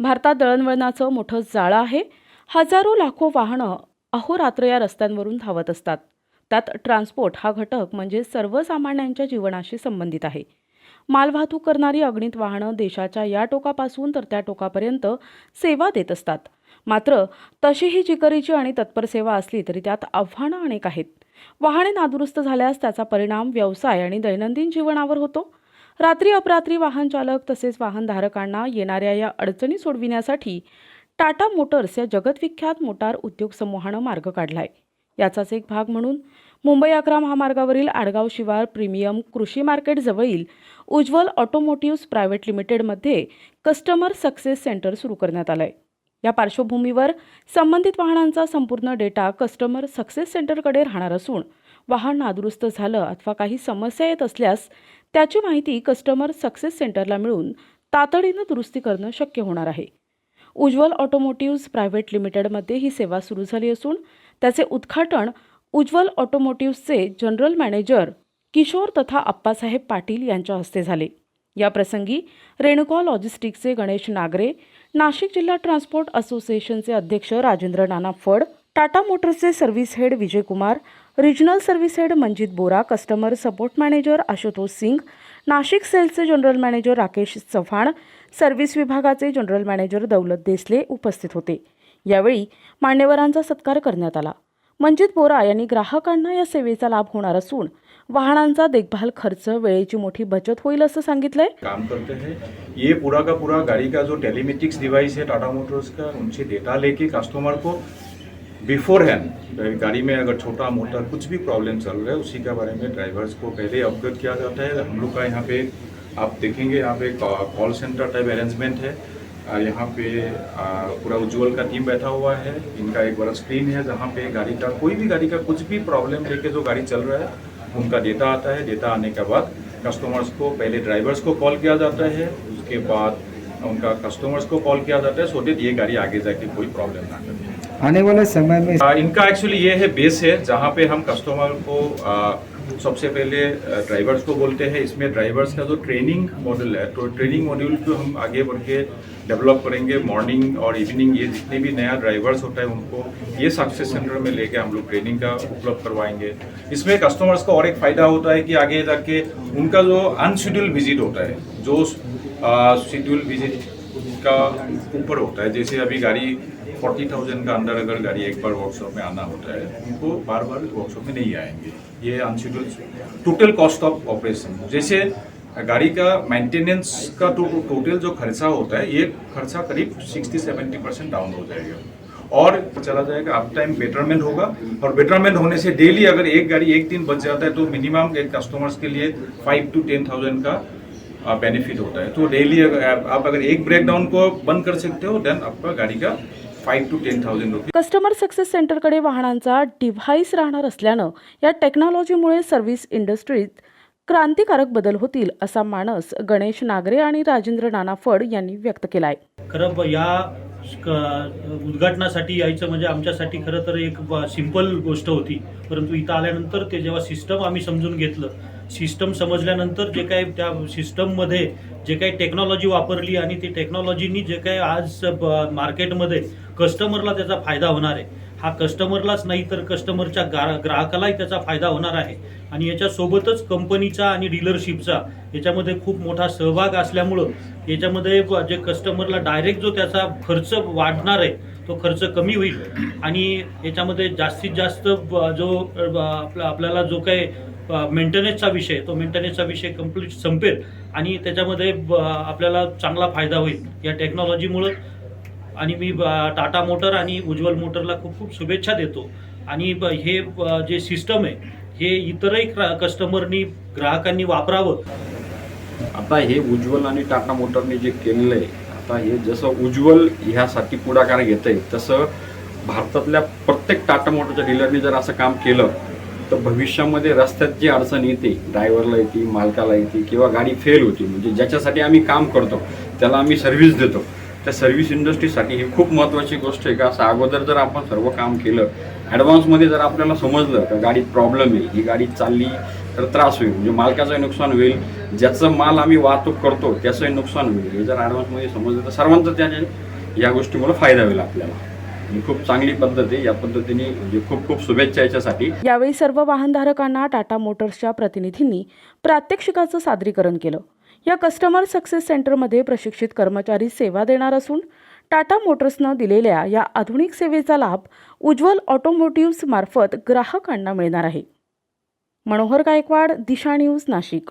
भारतात दळणवळणाचं मोठं जाळं आहे. हजारो लाखो वाहनं अहोरात्र या रस्त्यांवरून धावत असतात. त्यात ट्रान्सपोर्ट हा घटक म्हणजे सर्वसामान्यांच्या जीवनाशी संबंधित आहे. मालवाहतूक करणारी अगणित वाहनं देशाच्या या टोकापासून तर त्या टोकापर्यंत सेवा देत असतात. मात्र तशीही चिकरीची आणि तत्पर सेवा असली तरी त्यात आव्हानं अनेक आहेत. वाहने नादुरुस्त झाल्यास त्याचा परिणाम व्यवसाय आणि दैनंदिन जीवनावर होतो. रात्री अपरात्री वाहन चालक तसेच वाहनधारकांना येणाऱ्या या अडचणी सोडविण्यासाठी टाटा मोटर्स या जगतविख्यात मोटार उद्योग समूहानं मार्ग काढला आहे याचाच एक भाग म्हणून मुंबई अकरा महामार्गावरील आडगाव शिवार प्रीमियम कृषी मार्केट जवळील उज्ज्वल ऑटोमोटिव्स प्रायव्हेट लिमिटेडमध्ये कस्टमर सक्सेस सेंटर सुरू करण्यात आलं आहे या पार्श्वभूमीवर संबंधित वाहनांचा संपूर्ण डेटा कस्टमर सक्सेस सेंटरकडे राहणार असून वाहन नादुरुस्त झालं अथवा काही समस्या येत असल्यास त्याची माहिती कस्टमर सक्सेस सेंटरला मिळून तातडीनं दुरुस्ती करणं शक्य होणार आहे. उज्ज्वल ऑटोमोटिव्ह्ज प्रायव्हेट लिमिटेडमध्ये ही सेवा सुरू झाली असून त्याचे उद्घाटन उज्ज्वल ऑटोमोटिव्ह्जचे जनरल मॅनेजर किशोर तथा आप्पासाहेब पाटील यांच्या हस्ते झाले. या प्रसंगी रेणुका लॉजिस्टिक्सचे गणेश नागरे नाशिक जिल्हा ट्रान्सपोर्ट असोसिएशनचे अध्यक्ष Rajendra Nana Phad Tata मोटर्सचे service head Vijay Kumar regional service head Manjit Bora customer support manager Ashutosh Singh Nashik सेल्सचे general manager Rakesh Chavan service विभागाचे जनरल मॅनेजर दौलत देसले उपस्थित होते. यावेळी मान्यवरांचा सत्कार करण्यात आला. मंजित बोरा यांनी ग्राहकांना या सेवेचा लाभ होणार असून वाहनांचा देखभाल खर्च वेळेची मोठी बचत होईल असं सांगितलंय. काम करते हैं. ये पूरा का पूरा गाड़ी का जो टेलीमेटिक्स डिवाइस है टाटा मोटर्स का उनसे डेटा लेके कस्टमर को बिफोर हैंड गाड़ी में अगर छोटा मोटा कुछ भी प्रॉब्लम चल रहा है, उसी के बारे में ड्राइवर्स को पहले अवगत किया जाता है। हम लोग का यहाँ पे, आप देखेंगे यहाँ पे कॉल सेंटर टाइप अरेंजमेंट है। यहाँ पे पूरा उज्ज्वल का टीम बैठा हुआ है। इनका एक बड़ा स्क्रीन है जहाँ पे गाड़ी का, कोई भी गाड़ी का कुछ भी प्रॉब्लम लेके जो गाड़ी चल रहा है, उनका डेटा आता है। डेटा आने के बाद कस्टमर्स को पहले ड्राइवर्स को कॉल किया जाता है। उसके बाद उनका कस्टमर्स को कॉल किया जाता है। सो डेट ये गाड़ी आगे जाके कोई प्रॉब्लम ना करे। आने वाले समय में आ, इनका एक्चुअली ये है बेस है जहाँ पे हम कस्टमर को आ, सबसे पहले ड्राइवर्स को बोलते हैं। इसमें ड्राइवर्स का जो ट्रेनिंग मॉडल है तो ट्रेनिंग मॉड्यूल को हम आगे बढ़ के डेवलप करेंगे। मॉर्निंग और इवनिंग ये जितने भी नया ड्राइवर्स होता है उनको ये सक्सेस सेंटर में लेके हम लोग ट्रेनिंग का उपलब्ध करवाएँगे। इसमें कस्टमर्स को और एक फ़ायदा होता है कि आगे जाके उनका जो अनशेड्यूल विज़िट होता है जो शेड्यूल विज़िट का ऊपर होता है। जैसे अभी गाड़ी फोर्टी थाउज़ेंड का अंदर अगर गाड़ी एक बार वर्कशॉप में आना होता है, उनको बार बार वर्कशॉप में नहीं आएँगे। ये unschedule total cost of operation जैसे गाड़ी का मेंटेनेंस का तो टोटल जो खर्चा होता है, ये खर्चा करीब 60-70 परसेंट डाउन हो जाएगा। और चला जाएगा अप टाइम बेटरमेंट होगा। और बेटरमेंट होने से डेली अगर एक गाड़ी एक दिन बच जाता है तो मिनिमम एक कस्टमर्स के लिए फाइव टू टेन थाउज़ेंड का बेनिफिट होता है तो डेली अगर आप अगर एक ब्रेकडाउन को बंद कर सकते हो देन आपका गाड़ी का five to ten thousand rupees customer success सेंटरकडे वाहनांचा डिव्हाइस राहणार असल्यानं या टेक्नॉलॉजीमुळे सर्व्हिस इंडस्ट्रीत क्रांतिकारक बदल होतील असा मानस गणेश नागरे आणि राजेंद्र नानाफड यांनी व्यक्त केलाय. खरं ब- या उद्घाटनासाठी यायचं म्हणजे आमच्यासाठी खरं तर एक सिंपल गोष्ट होती. परंतु इथं आल्यानंतर ते जेव्हा सिस्टम आम्ही समजून घेतलं सिस्टम समजल्यानंतर जे काही त्या सिस्टममध्ये जे काही टेक्नॉलॉजी वापरली आणि ती टेक्नॉलॉजीनी जे काही आज मार्केटमध्ये कस्टमरला त्याचा फायदा होणार आहे. हा कस्टमरलाच नाही तर कस्टमरच्या ग्रा ग्राहकालाही त्याचा फायदा होणार आहे. आणि याच्यासोबतच कंपनीचा आणि डीलरशिपचा याच्यामध्ये खूप मोठा सहभाग असल्यामुळं याच्यामध्ये जे कस्टमरला डायरेक्ट जो त्याचा खर्च वाढणार आहे तो खर्च कमी होईल. आणि याच्यामध्ये जास्तीत जास्त ब- जो आपला आपल्याला जो काही मेंटेनन्सचा विषय तो मेंटेनन्सचा विषय कंप्लीट संपेल आणि त्याच्यामध्ये ब- आपल्याला चांगला फायदा होईल. या टेक्नॉलॉजीमुळं आणि मी ब- टाटा मोटर आणि उज्ज्वल मोटरला खूप खूप शुभेच्छा देतो. आणि ब- हे जे सिस्टम आहे हे इतरही क्रा- कस्टमरनी ग्राहकांनी वापरावं. आता हे उज्ज्वल आणि टाटा मोटरने जे केलेलं आहे आता हे जसं उज्ज्वल ह्यासाठी पुढाकार घेत आहे तसं भारतातल्या प्रत्येक टाटा मोटरच्या डीलरने जर असं काम केलं तर भविष्यामध्ये रस्त्यात जी अडचण येते ड्रायव्हरला येते मालकाला येते किंवा गाडी फेल होती म्हणजे ज्याच्यासाठी आम्ही काम करतो त्याला आम्ही सर्व्हिस देतो. त्या सर्व्हिस इंडस्ट्रीसाठी ही खूप महत्त्वाची गोष्ट आहे का? असं अगोदर जर आपण सर्व काम केलं ॲडव्हान्समध्ये जर आपल्याला समजलं का गाडीत प्रॉब्लेम येईल ही गाडी चालली तर त्रास होईल म्हणजे मालकाचंही नुकसान होईल ज्याचं माल आम्ही वाहतूक करतो त्याचंही नुकसान होईल हे जर ॲडव्हान्समध्ये समजलं तर सर्वांचं त्याने या गोष्टीमुळे फायदा होईल आपल्याला. ही खूप चांगली पद्धत आहे. या पद्धतीने म्हणजे खूप खूप शुभेच्छा याच्यासाठी. यावेळी सर्व वाहनधारकांना टाटा मोटर्सच्या प्रतिनिधींनी प्रात्यक्षिकाचं सादरीकरण केलं. या कस्टमर सक्सेस सेंटरमध्ये प्रशिक्षित कर्मचारी सेवा देणार असून टाटा मोटर्सनं दिलेल्या या आधुनिक सेवेचा लाभ उज्ज्वल ऑटोमोटिव्ह्ज मार्फत ग्राहकांना मिळणार आहे. मनोहर गायकवाड दिशा न्यूज नाशिक.